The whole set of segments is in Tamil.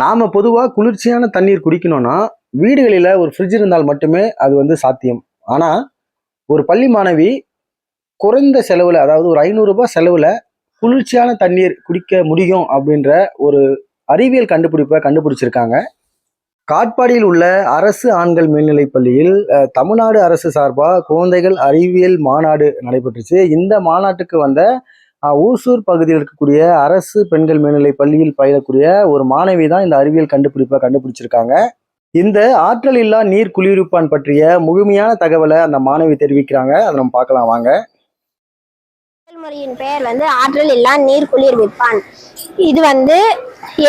நாம பொதுவாக குளிர்ச்சியான தண்ணீர் குடிக்கணும்னா வீடுகளில் ஒரு ஃப்ரிட்ஜ் இருந்தால் மட்டுமே அது வந்து சாத்தியம். ஆனால் ஒரு பள்ளி மாணவி குறைந்த செலவில் அதாவது ஒரு ஐநூறுரூபா செலவில் குளிர்ச்சியான தண்ணீர் குடிக்க முடியும் அப்படின்ற ஒரு அறிவியல் கண்டுபிடிப்பை கண்டுபிடிச்சிருக்காங்க. காட்பாடியில் உள்ள அரசு ஆண்கள் மேல்நிலைப் பள்ளியில் தமிழ்நாடு அரசு சார்பாக குழந்தைகள் அறிவியல் மாநாடு நடைபெற்றுச்சு. இந்த மாநாட்டுக்கு வந்த ஊசூர் பகுதியில் இருக்கக்கூடிய அரசு பெண்கள் மேல்நிலை பள்ளியில் பயிலக்கூடிய ஒரு மாணவி தான் இந்த அறிவியல் கண்டுபிடிப்பை கண்டுபிடிச்சிருக்காங்க. இந்த ஆற்றல் இல்லா நீர் குளிர்விப்பான் பற்றிய முழுமையான தகவலை அந்த மாணவி தெரிவிக்கிறாங்க. அதை நம்ம பார்க்கலாம் வாங்க. முறையின் பெயர் வந்து ஆற்றல் இல்லா நீர் குளிர்விப்பான் இது வந்து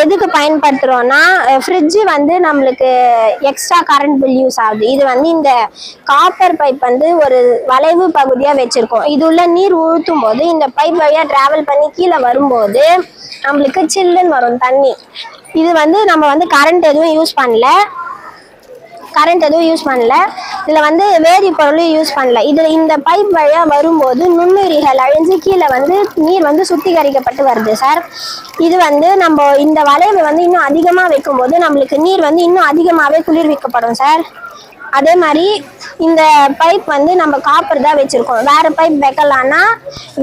எதுக்கு பயன்படுத்துகிறோம்னா ஃப்ரிட்ஜு வந்து நம்மளுக்கு எக்ஸ்ட்ரா கரண்ட் பில் யூஸ் ஆகுது. இது வந்து இந்த காப்பர் பைப் வந்து ஒரு வளைவு பகுதியாக வச்சுருக்கோம். இது உள்ள நீர் ஊழ்த்தும் போது இந்த பைப் வழியாக ட்ராவல் பண்ணி கீழே வரும்போது நம்மளுக்கு சில்லுன்னு வரும் தண்ணி. இது வந்து நம்ம வந்து கரண்ட் எதுவும் யூஸ் பண்ணல. கரண்ட் எதுவும் யூஸ் பண்ணல. இதில் வந்து வேதிப்பொருளும் யூஸ் பண்ணல. இதில் இந்த பைப் வழியாக வரும்போது நுண்ணுயிரிகள் அழிஞ்சு கீழே வந்து நீர் வந்து சுத்திகரிக்கப்பட்டு வருது சார் இது வந்து நம்ம இந்த வளைவு வந்து இன்னும் அதிகமாக வைக்கும்போது நம்மளுக்கு நீர் வந்து இன்னும் அதிகமாகவே குளிர்விக்கப்படும் சார் அதே மாதிரி இந்த பைப் வந்து நம்ம காப்பர் தான் வச்சுருக்கோம். வேறு பைப் வைக்கலான்னா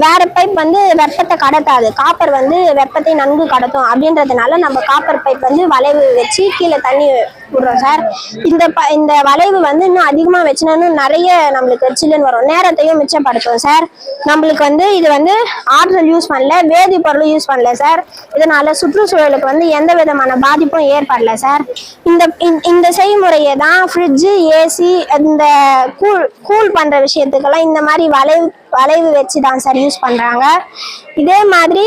வேறு பைப் வந்து வெப்பத்தை கடத்தாது. காப்பர் வந்து வெப்பத்தை நன்கு கடத்தும் அப்படின்றதுனால நம்ம காப்பர் பைப் வந்து வளைவு வச்சு கீழே தண்ணி விடுறோம் சார். இந்த ப இந்த வளைவு வந்து இன்னும் அதிகமாக வச்சுனா நிறைய நம்மளுக்கு சில்லுன்னு வரும். நேரத்தையும் மிச்சப்படுத்தும் சார். நம்மளுக்கு வந்து இது வந்து ஆற்றல் யூஸ் பண்ணல வேதிப்பொருளும் யூஸ் பண்ணல சார். இதனால சுற்றுச்சூழலுக்கு வந்து எந்த விதமான பாதிப்பும் ஏற்படல சார். இந்த இந்த- இந்த செய்முறையை தான் ஃப்ரிட்ஜு ஏசி இந்த கூல் கூல் பண்ணுற விஷயத்துக்கெல்லாம் இந்த மாதிரி வளைவு வளைவு வச்சு தான் சார் யூஸ் பண்ணுறாங்க இதே மாதிரி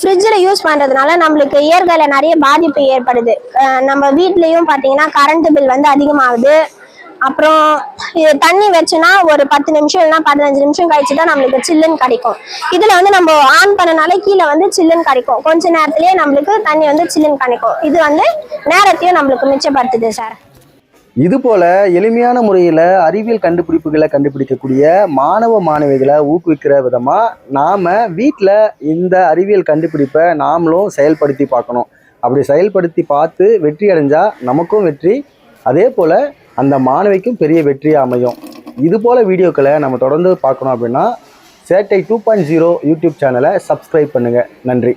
ஃப்ரிட்ஜில் யூஸ் பண்ணுறதுனால நம்மளுக்கு இயற்கையில் நிறைய பாதிப்பு ஏற்படுது. நம்ம வீட்லேயும் பார்த்தீங்கன்னா கரண்ட் பில் வந்து அதிகமாகுது. அப்புறம் இது தண்ணி வச்சுனா ஒரு பத்து நிமிஷம் இல்லைன்னா பதினஞ்சு நிமிஷம் கழிச்சு தான் நம்மளுக்கு சில்லுன்னு கிடைக்கும். இதில் வந்து நம்ம ஆன் பண்ணனால கீழே வந்து சில்லுன்னு கிடைக்கும். கொஞ்ச நேரத்துலேயே நம்மளுக்கு தண்ணி வந்து சில்லுன்னு கிடைக்கும். இது வந்து நேரத்தையும் நம்மளுக்கு மிச்சப்படுத்துது சார் இது போல எளிமையான முறையில் அறிவியல் கண்டுபிடிப்புகளை கண்டுபிடிக்கக்கூடிய மாணவ மாணவிகளை ஊக்குவிக்கிற விதமாக நாம் வீட்டில் இந்த அறிவியல் கண்டுபிடிப்பை நாமளும் செயல்படுத்தி பார்க்கணும். அப்படி செயல்படுத்தி பார்த்து வெற்றி அடைஞ்சால் நமக்கும் வெற்றி அதே போல் அந்த மாணவிக்கும் பெரிய வெற்றி அமையும். இது போல் வீடியோக்களை நம்ம தொடர்ந்து பார்க்கணும் அப்படின்னா Settai two point zero YouTube சேனலை சப்ஸ்கிரைப் பண்ணுங்கள் நன்றி.